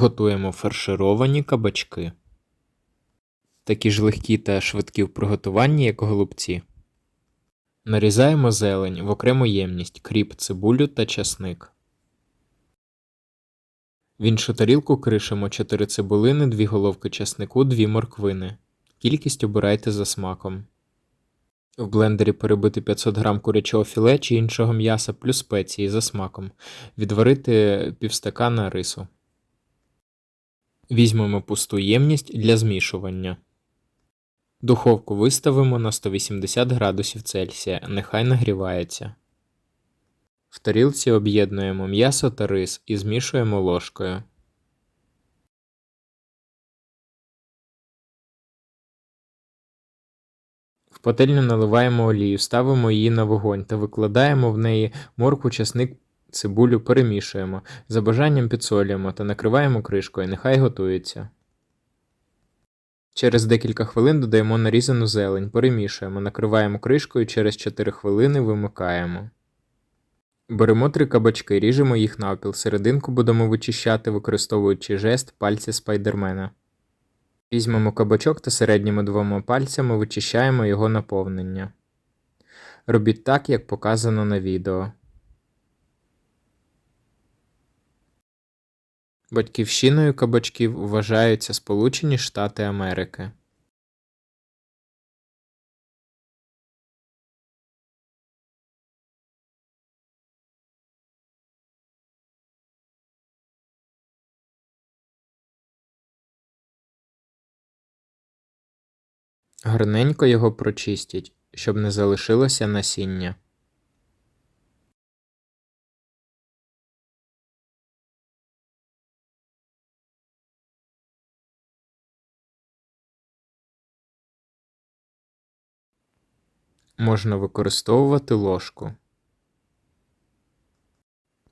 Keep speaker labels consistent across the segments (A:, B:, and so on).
A: Готуємо фаршировані кабачки. Такі ж легкі та швидкі в приготуванні, як голубці. Нарізаємо зелень в окрему ємність, кріп, цибулю та часник. В іншу тарілку кришимо 4 цибулини, 2 головки часнику, 2 морквини. Кількість обирайте за смаком. В блендері перебити 500 г курячого філе чи іншого м'яса плюс спеції за смаком. Відварити півстакана рису. Візьмемо пусту ємність для змішування. Духовку виставимо на 180 градусів Цельсія, нехай нагрівається. В тарілці об'єднуємо м'ясо та рис і змішуємо ложкою. В пательню наливаємо олію, ставимо її на вогонь та викладаємо в неї моркву, часник, цибулю, перемішуємо. За бажанням підсолюємо та накриваємо кришкою, нехай готується. Через декілька хвилин додаємо нарізану зелень, перемішуємо, накриваємо кришкою, через 4 хвилини вимикаємо. Беремо три кабачки, ріжемо їх навпіл, серединку будемо вичищати, використовуючи жест пальця спайдермена. Візьмемо кабачок та середніми двома пальцями вичищаємо його наповнення. Робіть так, як показано на відео. Батьківщиною кабачків вважаються Сполучені Штати Америки. Гарненько його прочистіть, щоб не залишилося насіння. Можна використовувати ложку.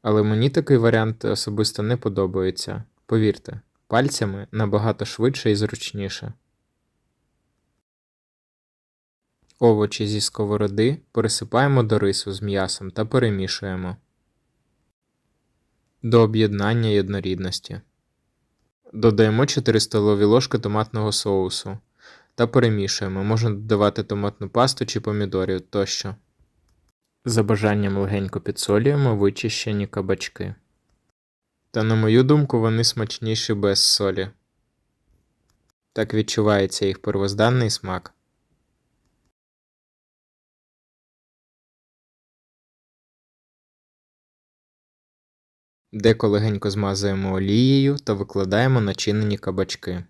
A: Але мені такий варіант особисто не подобається. Повірте, пальцями набагато швидше і зручніше. Овочі зі сковороди пересипаємо до рису з м'ясом та перемішуємо до об'єднання і однорідності. Додаємо 4 столові ложки томатного соусу та перемішуємо. Можна додавати томатну пасту чи помідорів тощо. За бажанням легенько підсолюємо вичищені кабачки. Та, на мою думку, вони смачніші без солі. Так відчувається їх первозданний смак. Деко легенько змазуємо олією та викладаємо начинені кабачки.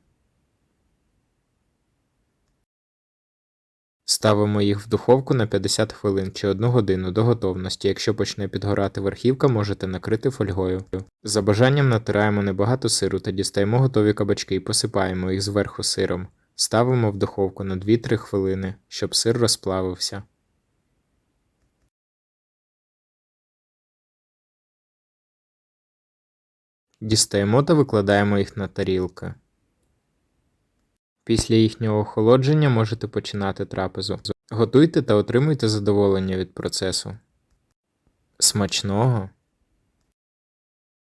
A: Ставимо їх в духовку на 50 хвилин чи 1 годину до готовності. Якщо почне підгорати верхівка, можете накрити фольгою. За бажанням натираємо небагато сиру та дістаємо готові кабачки і посипаємо їх зверху сиром. Ставимо в духовку на 2-3 хвилини, щоб сир розплавився. Дістаємо та викладаємо їх на тарілки. Після їхнього охолодження можете починати трапезу. Готуйте та отримуйте задоволення від процесу. Смачного!